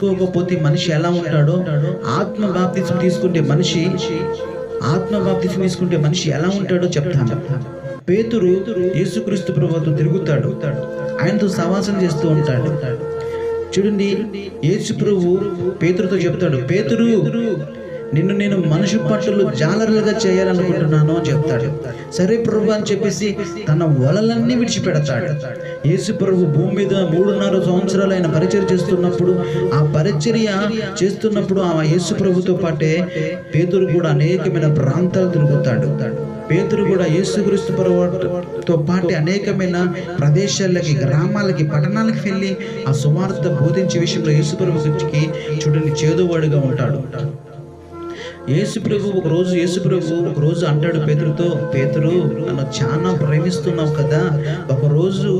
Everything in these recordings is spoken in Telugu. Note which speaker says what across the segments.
Speaker 1: తీసుకోకపోతే మనిషి ఎలా ఉంటాడో? ఆత్మ బాప్తిజం తీసుకుంటే మనిషి ఆత్మ బాప్తిజం తీసుకుంటే మనిషి ఎలా ఉంటాడో చెప్తాను. పేతురు యేసుక్రీస్తు ప్రభుత్వం తిరుగుతాడు. ఆయనతో సవాసం చేస్తూ ఉంటాడు. చూడండి యేసు ప్రభు పేతురుతో చెప్తాడు పేతురు నిన్ను నేను మనుషు పట్టులు జాలరులుగా చేయాలనుకుంటున్నాను అని చెప్తాడు. సరే ప్రభు అని చెప్పేసి తన వలలన్నీ విడిచిపెడతాడు. యేసు ప్రభు భూమి మీద మూడున్నర సంవత్సరాలు ఆయన పరిచయం చేస్తున్నప్పుడు ఆ పరిచర్య చేస్తున్నప్పుడు ఆ యేసు ప్రభుతో పాటే పేదరు కూడా అనేకమైన ప్రాంతాలు తిరుగుతాడు. పేతురు కూడా యేసుక్రీస్తు పర్వతో పాటు అనేకమైన ప్రదేశాలకి గ్రామాలకి పట్టణాలకి వెళ్ళి ఆ సువార్త బోధించే విషయంలో యేసు ప్రభుకి చూడండి చేదువాడుగా ఉంటాడు. యేసు ప్రభు ఒక రోజు యేసు ప్రభు ఒక రోజు అంటాడు పేతురుతో పేతురు నన్ను చాలా ప్రేమిస్తున్నావు కదా. ఒక రోజు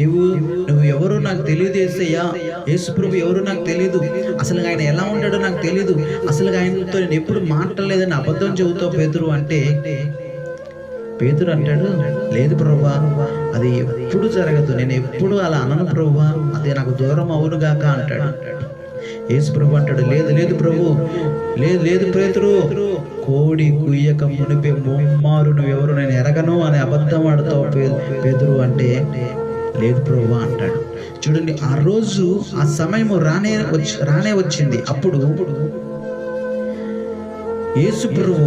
Speaker 1: నువ్వు నువ్వు ఎవరో నాకు తెలియదు ఏసయ్యా. యేసు ప్రభు ఎవరో నాకు తెలియదు అసలు ఆయన ఎలా ఉంటాడో నాకు తెలియదు అసలు ఆయనతో నేను ఎప్పుడు మాట్లాడలేదని అబద్ధం చెబుతావు పేతురు అంటే పేతురు అంటాడు లేదు ప్రభా అది ఎప్పుడు జరగదు. నేను ఎప్పుడు అలా అనను ప్రభా అది నాకు దూరం అవునుగాక అంటాడు. యేసు ప్రభు అంటాడు లేదు లేదు ప్రభు లేదు లేదు ప్రేతుడు కోడి కుయ్యక మునిపే ముమ్మారు నువ్వు ఎవరు నేను ఎరగను అని అబద్ధం ఆడుతావు పేదరు అంటే లేదు ప్రభు అంటాడు. చూడండి ఆ రోజు ఆ సమయము రానే వచ్చి రానే వచ్చింది. అప్పుడు యేసు ప్రభు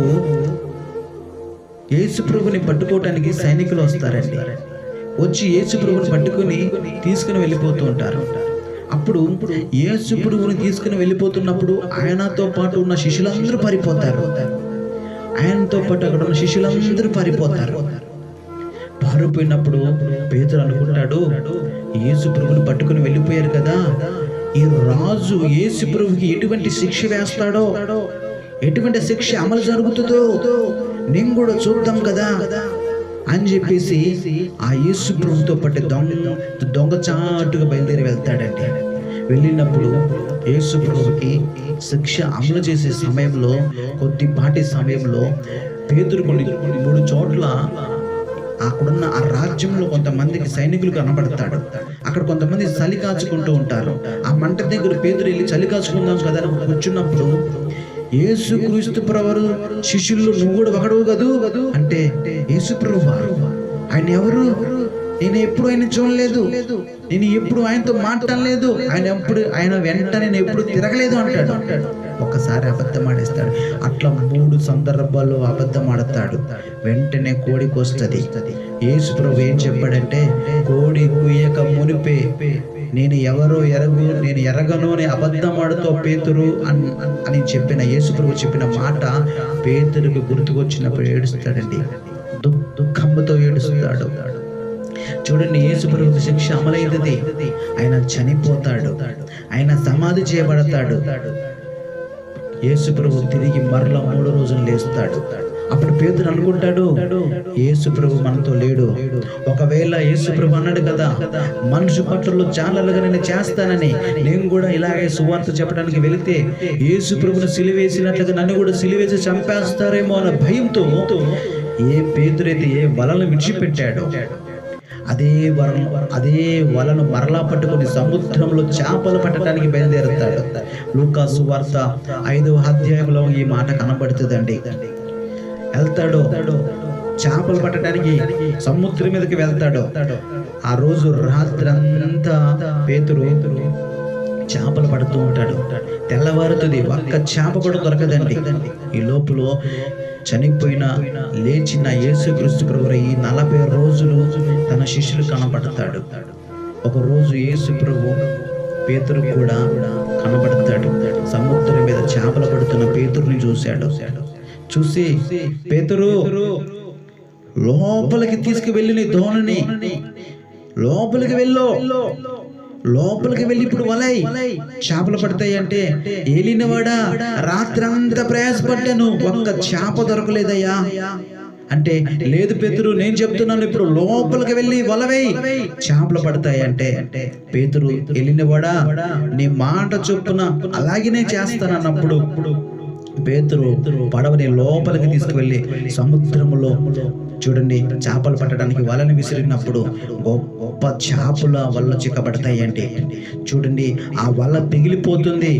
Speaker 1: యేసు ప్రభుని పట్టుకోవటానికి సైనికులు వస్తారండి. వచ్చి యేసు ప్రభుని పట్టుకుని తీసుకుని వెళ్ళిపోతూ ఉంటారు. అప్పుడు యేసు ప్రభుని తీసుకుని వెళ్ళిపోతున్నప్పుడు ఆయనతో పాటు ఉన్న శిష్యులందరూ పారిపోతారు. ఆయనతో పాటు అక్కడ ఉన్న శిష్యులందరూ పారిపోతారు. పారిపోయినప్పుడు పేదలు అనుకుంటాడు యేసు ప్రభుని పట్టుకుని వెళ్ళిపోయారు కదా ఈ రాజు యేసు ప్రభుకి ఎటువంటి శిక్ష వేస్తాడో ఎటువంటి శిక్ష అమలు జరుగుతుందో నేను కూడా చూద్దాం కదా. అని చెప్పేసి ఆ యేసు ప్రభుతో పాటు దొంగ దొంగచాటుగా బయలుదేరి వెళ్తాడండి. వెళ్ళినప్పుడు యేసు ప్రభుకి శిక్ష అమలు చేసే సమయంలో కొద్దిపాటి సమయంలో పేదరు కొన్ని మూడు చోట్ల అక్కడున్న ఆ రాజ్యంలో కొంతమందికి సైనికులు కనబడతాడు అక్కడ కొంతమంది చలి కాచుకుంటూ ఉంటారు. ఆ మంట దగ్గర పేదరు వెళ్ళి చలి కాచుకుందాం కదా అని కూర్చున్నప్పుడు యేసు క్రీస్తు ప్రవరు శిష్యులు నువ్వు కూడా ఒకడవు కదూ? అంటే యేసు ప్రభు ఆయన ఎవరు? నేను ఎప్పుడు ఆయన చూడలేదు. నేను ఎప్పుడు ఆయనతో మాట్లాడలేదు. ఆయన ఎప్పుడు ఆయన వెంట నేను ఎప్పుడు తిరగలేదు అంటాడు. ఒక్కసారి అబద్ధం ఆడేస్తాడు. అట్లా మూడు సందర్భాల్లో అబద్ధం ఆడతాడు. వెంటనే కోడికి వస్తుంది. యేసు ప్రభు ఏం చెప్పాడంటే కోడి కుయ్యక మునిపే. నేను ఎవరో ఎరగు నేను ఎరగను అని అబద్ధమాడుతో పేతురు అన్ అని చెప్పిన యేసుప్రభు చెప్పిన మాట పేతురికి గుర్తుకొచ్చినప్పుడు ఏడుస్తాడండి. దుఃఖంతో ఏడుస్తాడు. చూడండి యేసు శిక్ష అమలైనది ఆయన చనిపోతాడు. ఆయన సమాధి చేయబడతాడు. యేసుప్రభు తిరిగి మరలా మూడు రోజులు లేస్తాడు. అప్పుడు పేదరు అనుకుంటాడు యేసు ప్రభు మనతో లేడు. ఒకవేళ యేసు ప్రభు అన్నాడు కదా మనుషు పట్టుల్లో చాలలుగా నేను చేస్తానని నేను కూడా ఇలాగే సువార్త చెప్పడానికి వెళితే యేసు ప్రభును సిలివేసినట్లుగా నన్ను కూడా సిలివేసి చంపేస్తారేమో అన్న భయంతో ఏ పేదరైతే ఏ వలను విడిచిపెట్టాడో అదే వలను అదే వలను మరలా పట్టుకొని సముద్రంలో చేపలు పట్టడానికి బయలుదేరుతాడు. లూకాసు వార్త ఐదవ అధ్యాయంలో ఈ మాట కనబడుతుందండి. వెళ్తాడు? చేపలు పట్టడానికి సముద్రం మీదకి వెళ్తాడు? ఆ రోజు రాత్రంతా పేతురు చేపలు పడుతూ ఉంటాడు. తెల్లవారుతుంది. ఒక్క చేప కూడా దొరకదండి. ఈ లోపల చనిపోయిన లేచిన యేసుక్రీస్తు ప్రభు ఈ నలభై రోజులు తన శిష్యులు కనబడతాడు. ఒక రోజు యేసు ప్రభు పేతురు కూడా కనబడతాడు. సముద్రం మీద చేపలు పడుతున్న పేతురుని చూశాడు. చూసి పేతురు లోపలికి తీసుకువెళ్ళి నీ ధోనిని లోపలికి వెళ్ళు. లోపలికి వెళ్ళి ఇప్పుడు వలై చేపలు పడతాయి అంటే ఏలినవాడా? రాత్రంతా ప్రయాసపడ్డాను. ఒక్క చేప దొరకలేదయ్యా. అంటే లేదు పేతురు నేను చెప్తున్నాను ఇప్పుడు లోపలికి వెళ్ళి వలవై చేపలు పడతాయి అంటే పేతురు వెళ్ళినవాడా నీ మాట చొప్పున అలాగే చేస్తానన్నప్పుడు పేతురు పడవని లోపలికి తీసుకువెళ్ళి సముద్రములో చూడండి చేపలు పట్టడానికి వలని విసిరినప్పుడు గొప్ప చేపల వల్ల చిక్కబడతాయండి. చూడండి ఆ వల పిగిలిపోతుంది.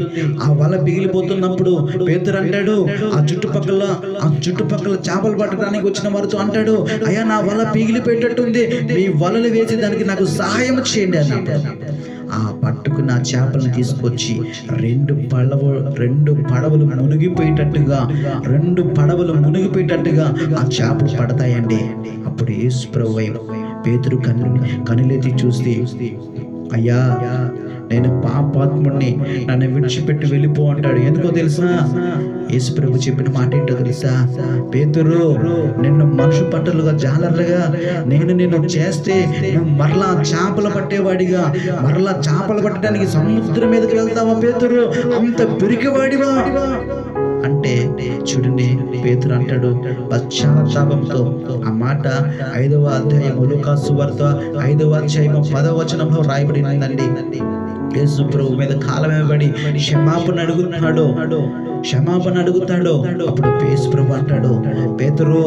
Speaker 1: ఆ వల పిగిలిపోతున్నప్పుడు పేతురు అంటాడు ఆ చుట్టుపక్కల ఆ చుట్టుపక్కల చేపలు పట్టడానికి వచ్చిన వారితో అంటాడు అయ్యా నా వల పిగిలిపోయేటట్టుంది. మీ వలలు వేసి దానికి నాకు సహాయం చేయండి అన్నప్పుడు ఆ పట్టుకున్న చేపలను తీసుకొచ్చి రెండు పడవ రెండు పడవలు మునిగిపోయేటట్టుగా రెండు పడవలు మునిగిపోయేటట్టుగా ఆ చేపలు పడతాయండి. అప్పుడు యేసు ప్రభు పేతురు కన్ను కనులెత్తి చూస్తే అయ్యా నేను పాపాత్ముడిని. నన్ను విడిచిపెట్టి వెళ్ళిపో అంటాడు. ఎందుకో తెలుసా? యేసు ప్రభు చెప్పిన మాట ఏంటో తెలుసా? పేతురు నిన్ను మనుషు పట్టలుగా జాలర్లుగా నేను నిన్ను చేస్తే నువ్వు మరలా చేపలు పట్టేవాడిగా. మరలా చేపలు పట్టడానికి సముద్రం మీదకి వెళ్తావా పేతురు? అంత పిరికివాడివా? అంటే చూడండి పేతురు అంటాడు పశ్చాత్తాపంతో ఆ మాట ఐదవ అధ్యాయం లూకాసు వార్త ఐదవ అధ్యాయం పదవ వచనంలో రాయబడినందండి. యేసు ప్రభు మీద కాలం క్షమాపణ అడుగుతున్నాడు. క్షమాపణ అడుగుతాడు. అప్పుడు యేసు ప్రభు అంటాడు పేతురు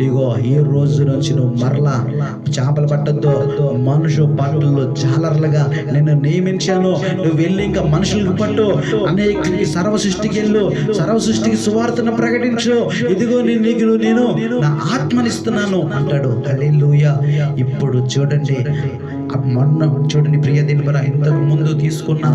Speaker 1: ఇగో ఈ రోజు నుంచి నువ్వు మరలా చేపలు పట్టద్దు. మనుషు పట్టుల్లో జాలర్లుగా నేను నియమించాను. నువ్వు వెళ్ళి ఇంకా మనుషులకు పట్టు. అనేక సర్వ సృష్టికి వెళ్ళు. సర్వ సృష్టికి సువార్తను ప్రకటించు. ఇదిగో నేను నీకు నేను నా ఆత్మనిస్తున్నాను అంటాడు. ఇప్పుడు చూడండి మొన్న చూడండి ప్రియ దిల్బర ఇంతకు ముందు తీసుకున్న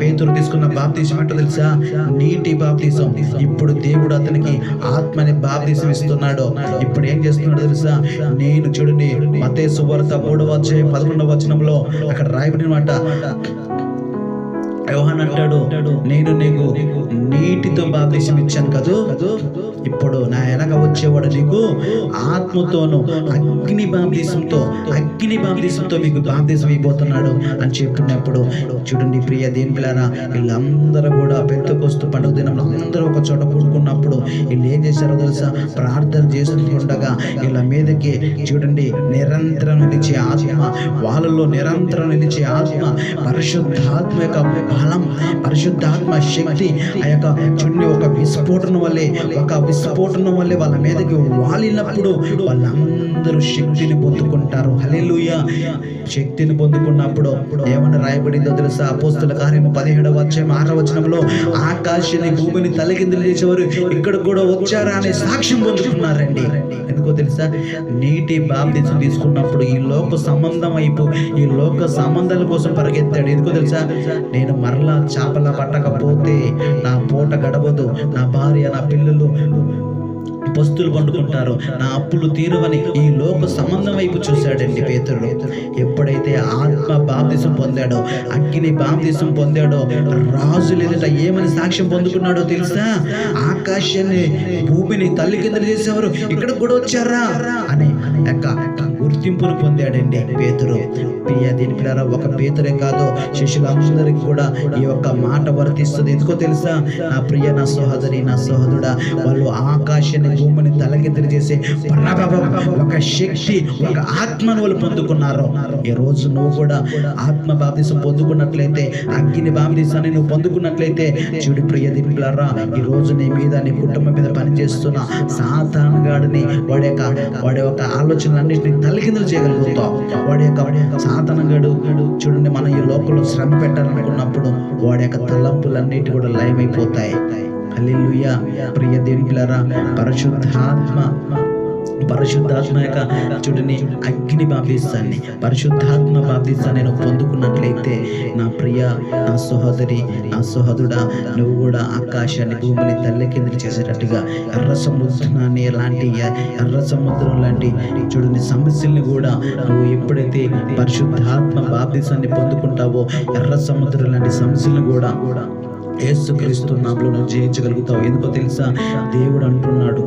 Speaker 1: పేతురు తీసుకున్న బాప్తీసం ఏంటో తెలుసా? నీటి బాప్తీసం. ఇప్పుడు దేవుడు అతనికి ఆత్మని బాప్తీసం ఇస్తున్నాడు. ఇప్పుడు ఏం చేస్తున్నాడు తెలుసా? నేను చూడండి మతే సువార్త మూడవ వచ్చే పదకొండవ వచనంలో అక్కడ రాయబడిన మాట. అంటాడు నేను నీకు నీటితో బాప్తీసం ఇచ్చాను కదూ? ఇప్పుడు నా వెనక వచ్చేవాడు నీకు ఆత్మతోను అగ్ని బాప్తీసంతో అగ్ని బాప్తీసంతో మీకు బాప్తీసం అయిపోతున్నాడు అని చెప్పినప్పుడు చూడండి ప్రియ దేని పిల్లరా వీళ్ళందరూ కూడా పెద్దకొస్తు పండుగ దినంలో అందరూ ఒక చోట కూడుకున్నప్పుడు వీళ్ళు ఏం చేశారో తెలుసా? ప్రార్థన చేస్తుండగా వీళ్ళ మీదకి చూడండి నిరంతరం నిలిచే ఆత్మ వాళ్ళలో నిరంతరం నిలిచే ఆత్మ పరిశుద్ధాత్మ యొక్క బలం పరిశుద్ధాత్మ శక్తి ఆ యొక్క చూడండి ఒక విస్ఫోటన వల్లే ఒక విస్ఫోటనం వల్లే వాళ్ళ మీదకి వాలినప్పుడు వాళ్ళందరూ శక్తిని పొందుకుంటారు. హల్లెలూయా. శక్తిని పొందుకున్నప్పుడు ఏమైనా రాయబడిందో తెలుసా? అపోస్తుల కార్యం పదిహేడవ అధ్యాయం ఆరవ వచనంలో ఆకాశాన్ని భూమిని తలకిందులు చేసేవారు ఇక్కడ కూడా వచ్చారా అనే సాక్ష్యం పొందుకున్నారండి. ఎందుకో తెలుసా? నీటి బాప్తీసం తీసుకున్నప్పుడు ఈ లోక సంబంధం వైపు ఈ లోక సంబంధాల కోసం పరిగెత్తాడు. ఎందుకో తెలుసా? నేను మరలా చేపల పట్టకపోతే నా పూట గడవదు. నా భార్య నా పిల్లలు పస్తులు పండుకుంటారు. నా అప్పులు తీరువని ఈ లోక సంబంధం వైపు చూశాడండి పేతుడు ఎప్పుడైతే ఆత్మ బాప్తిసం పొందాడో అగ్ని బాప్తిసం పొందాడో రాజులు ఎదుట ఏమని సాక్ష్యం పొందుకున్నాడో తెలుసా? ఆకాశాన్ని భూమిని తల్లి కింద చేసేవారు ఇక్కడ కూడా వచ్చారా? అని యొక్క గుర్తింపును పొందాడండి పేతురు. ప్రియ దీని పిల్లరా ఒక పేతురే కాదు శిష్యులందరికీ కూడా ఈ యొక్క మాట వర్తిస్తుంది. ఎందుకో తెలుసా? నా ప్రియ నా సహోదరి నా సహోదరుడా వాళ్ళు ఆకాశాన్ని భూమిని తలకిందులు చేసే ప్రభావం ఒక శక్తి ఒక ఆత్మను వాళ్ళు పొందుకున్నారు. ఈ రోజు నువ్వు కూడా ఆత్మ బాప్తిసం పొందుకున్నట్లయితే అగ్గిని బాప్తిసాన్ని నువ్వు పొందుకున్నట్లయితే చూడు ప్రియ దింపులారా ఈ రోజు నీ మీద నీ కుటుంబం మీద పనిచేస్తున్న సాతాను గాడిని వాడి యొక్క వాడి యొక్క ఆలోచనలన్నింటినీ తలకిందులు చేయగలుగుతావు? వాడి యొక్క సాతానగాడు చూడండి మనం ఈ లోకంలో శ్రమ పెట్టాలనుకున్నప్పుడు వాడి యొక్క తలంపులన్నిటి కూడా లయమైపోతాయి. హల్లెలూయా. ప్రియ దేవునిలారా పరిశుద్ధాత్మ పరిశుద్ధాత్మ యొక్క చూడని అగ్ని బాప్తిస్తాన్ని. పరిశుద్ధాత్మ బాప్తిస్తాన్ని నేను పొందుకున్నట్లయితే నా ప్రియ నా సహోదరి నా సహోదరుడా నువ్వు కూడా ఆకాశాన్ని భూమిని తల్లి కిందకి చేసేటట్టుగా ఎర్ర సముద్రాన్ని ఎలాంటి ఎర్ర సముద్రం లాంటి చూడని సమస్యల్ని కూడా నువ్వు ఎప్పుడైతే పరిశుద్ధాత్మ బాప్తిస్తాన్ని పొందుకుంటావో ఎర్ర సముద్రం లాంటి సమస్యలను కూడా యేసుక్రీస్తు నామలో నువ్వు జయించగలుగుతావు. ఎందుకో తెలుసా? దేవుడు అంటున్నాడు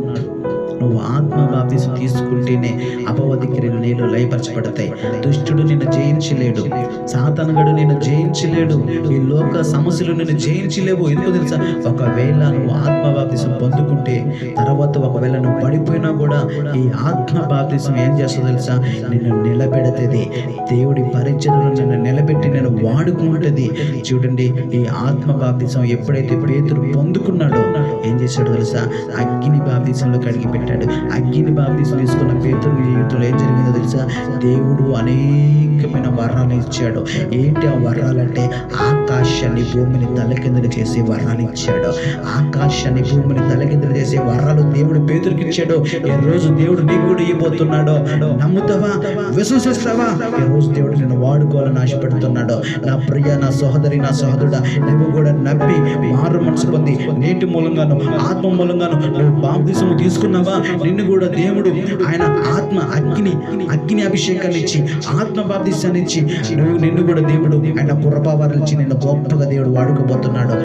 Speaker 1: నువ్వు ఆత్మ బాప్తిసం తీసుకుంటేనే అపవాది క్రియలు నీలో లయపరచబడతాయి. దుష్టుడు నిన్ను జయించలేడు. సాతనగడు నిన్ను జయించలేడు. ఈ లోక సమస్యలు నిన్ను జయించలేవు. ఎందుకు తెలుసా? ఒకవేళ నువ్వు ఆత్మ బాప్తిసం పొందుకుంటే తర్వాత ఒకవేళ నువ్వు పడిపోయినా కూడా ఈ ఆత్మ బాప్తిసం ఏం చేస్తుందో తెలుసా? నిన్ను నిలబెడతది. దేవుడి పరిచయలో నిన్ను నిలబెట్టి నేను వాడుకుంటుంది. చూడండి ఈ ఆత్మ బాప్తిసం ఎప్పుడైతే పేతురు పొందుకున్నాడో ఏం చేశాడో తెలుసా? అగ్ని బాప్తిసంలో కడిగి పెట్టాడు అగ్ని బాప్తిసం తీసుకున్న పేతురు జీవితంలో ఏం జరిగిందో తెలుసా? దేవుడు అనేకమైన వరాలు ఇచ్చాడు. ఏంటి ఆ వరాలంటే? ఆకాశాన్ని భూమిని తలకిందులు చేసే వరాలు ఇచ్చాడు. ఆకాశాన్ని భూమిని తలకిందులు చేసే వరాలు దేవుడు పేతురికి ఇచ్చాడు. ఈ రోజు దేవుడు నీకు కూడా ఇవ్వబోతున్నాడు. నమ్ముతావా? విశ్వసిస్తావా? ఈ రోజు దేవుడు నిన్ను వాడుకోవాలని ఆశపడుతున్నాడు. నా ప్రియ నా సహోదరి నా సహోదరుడా నువ్వు కూడా నమ్మి మారు మనసు పొంది నేటి మూలంగాను ఆత్మ మూలంగాను నువ్వు బాప్తిసము తీసుకున్నావా? నిన్ను కూడా దేవుడు ఆయన ఆత్మ అగ్ని అగ్ని అభిషేకాన్ని ఇచ్చి ఆత్మ బాప్తిసాన్ని ఇచ్చి నువ్వు నిన్ను కూడా దేవుడు ఆయన పురపావారిచ్చి నిన్ను గొప్పగా దేవుడు వాడుకోబోతున్నాడు.